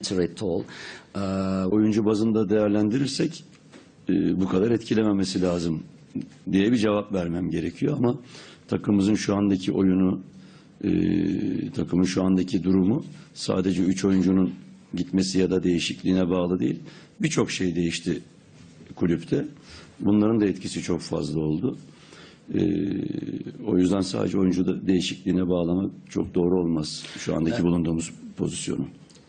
at all. Uh, Oyuncu bazında değerlendirirsek e, bu kadar etkilememesi lazım diye bir cevap vermem gerekiyor ama takımımızın şu andaki oyunu e, takımın şu andaki durumu sadece üç oyuncunun gitmesi ya da değişikliğine bağlı değil. Birçok şey değişti kulüpte. Bunların da etkisi çok fazla oldu. E, o yüzden sadece oyuncu da değişikliğine bağlamak çok doğru olmaz şu andaki bulunduğumuz pozisyonu.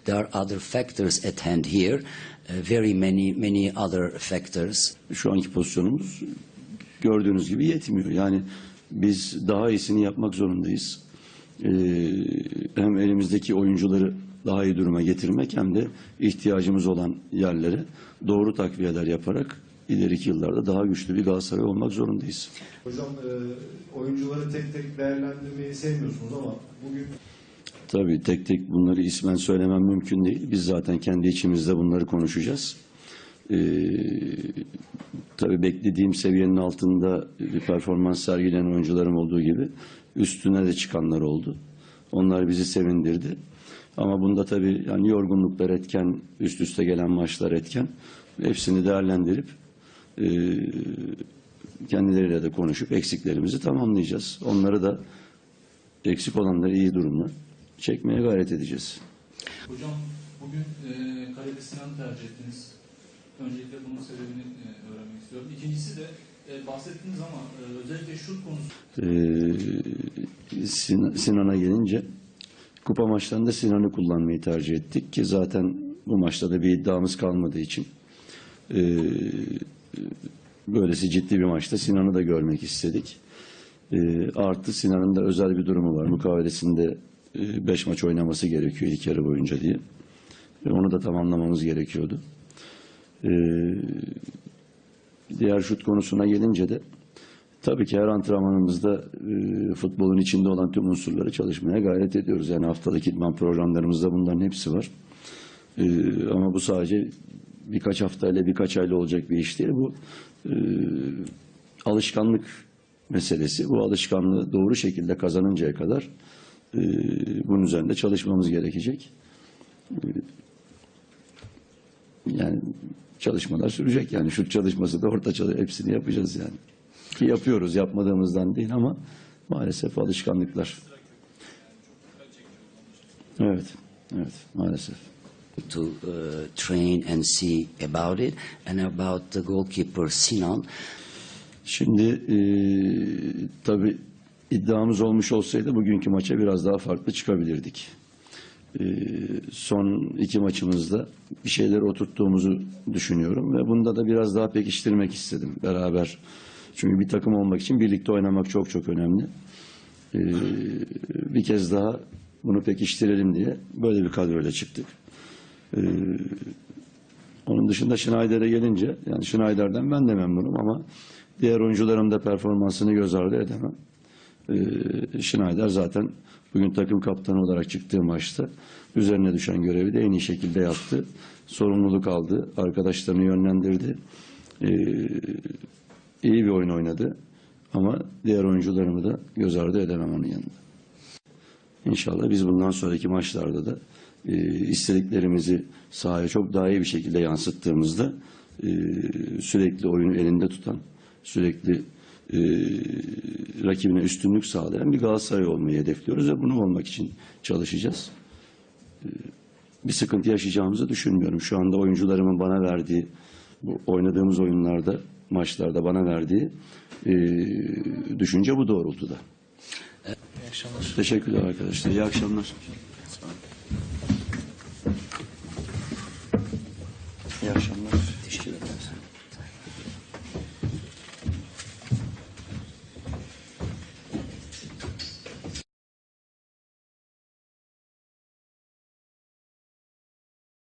There are other factors at hand here, uh, very many, many other factors. şu anki pozisyonumuz gördüğünüz gibi yetmiyor. Yani biz daha iyisini yapmak zorundayız. Ee, hem elimizdeki oyuncuları daha iyi duruma getirmek hem de ihtiyacımız olan yerlere doğru takviyeler yaparak ileriki yıllarda daha güçlü bir Galatasaray olmak zorundayız. Hocam e, oyuncuları tek tek değerlendirmeyi sevmiyorsunuz ama bugün Tabii tek tek bunları ismen söylemem mümkün değil. Biz zaten kendi içimizde bunları konuşacağız. Ee, tabii beklediğim seviyenin altında bir performans sergileyen oyuncularım olduğu gibi üstüne de çıkanlar oldu. Onlar bizi sevindirdi. Ama bunda tabii yani yorgunluklar etken, üst üste gelen maçlar etken hepsini değerlendirip e, kendileriyle de konuşup eksiklerimizi tamamlayacağız. Onları da eksik olanları iyi durumda çekmeye gayret edeceğiz. Hocam bugün e, kalede Sinan'ı tercih ettiniz. Öncelikle bunun sebebini e, öğrenmek istiyorum. İkincisi de e, bahsettiniz ama e, özellikle şut konusu Ee, Sin- Sinan'a gelince kupa maçlarında Sinan'ı kullanmayı tercih ettik ki zaten bu maçta da bir iddiamız kalmadığı için ee, böylesi ciddi bir maçta Sinan'ı da görmek istedik. Ee, artı Sinan'ın da özel bir durumu var. Mukavelesinde 5 maç oynaması gerekiyor ilk yarı boyunca diye. Ve onu da tamamlamamız gerekiyordu. Ee, diğer şut konusuna gelince de tabii ki her antrenmanımızda e, futbolun içinde olan tüm unsurları çalışmaya gayret ediyoruz. Yani haftalık idman programlarımızda bunların hepsi var. Ama bu sadece birkaç haftayla birkaç ayla olacak bir iş değil. Bu e, alışkanlık meselesi. Bu alışkanlığı doğru şekilde kazanıncaya kadar e, bunun üzerinde çalışmamız gerekecek. E, yani çalışmalar sürecek yani şut çalışması da orta çalı hepsini yapacağız yani. Ki yapıyoruz yapmadığımızdan değil ama maalesef alışkanlıklar. Evet, evet maalesef. to uh, train and see about it and about the goalkeeper Sinan. Şimdi e, tabii iddiamız olmuş olsaydı bugünkü maça biraz daha farklı çıkabilirdik. E, son iki maçımızda bir şeyleri oturttuğumuzu düşünüyorum ve bunda da biraz daha pekiştirmek istedim beraber. Çünkü bir takım olmak için birlikte oynamak çok çok önemli. E, bir kez daha bunu pekiştirelim diye böyle bir kadroyla çıktık. E, onun dışında Schneider'e gelince, yani Schneider'den ben de memnunum ama diğer oyuncuların da performansını göz ardı edemem. Ee, Schneider zaten bugün takım kaptanı olarak çıktığı maçta üzerine düşen görevi de en iyi şekilde yaptı. Sorumluluk aldı, arkadaşlarını yönlendirdi. Ee, iyi bir oyun oynadı ama diğer oyuncularımı da göz ardı edemem onun yanında. İnşallah biz bundan sonraki maçlarda da e, istediklerimizi sahaya çok daha iyi bir şekilde yansıttığımızda e, sürekli oyunu elinde tutan, sürekli e, rakibine üstünlük sağlayan bir Galatasaray olmayı hedefliyoruz ve bunu olmak için çalışacağız. E, bir sıkıntı yaşayacağımızı düşünmüyorum. Şu anda oyuncularımın bana verdiği, bu oynadığımız oyunlarda, maçlarda bana verdiği e, düşünce bu doğrultuda. Teşekkürler arkadaşlar. İyi akşamlar. İyi akşamlar.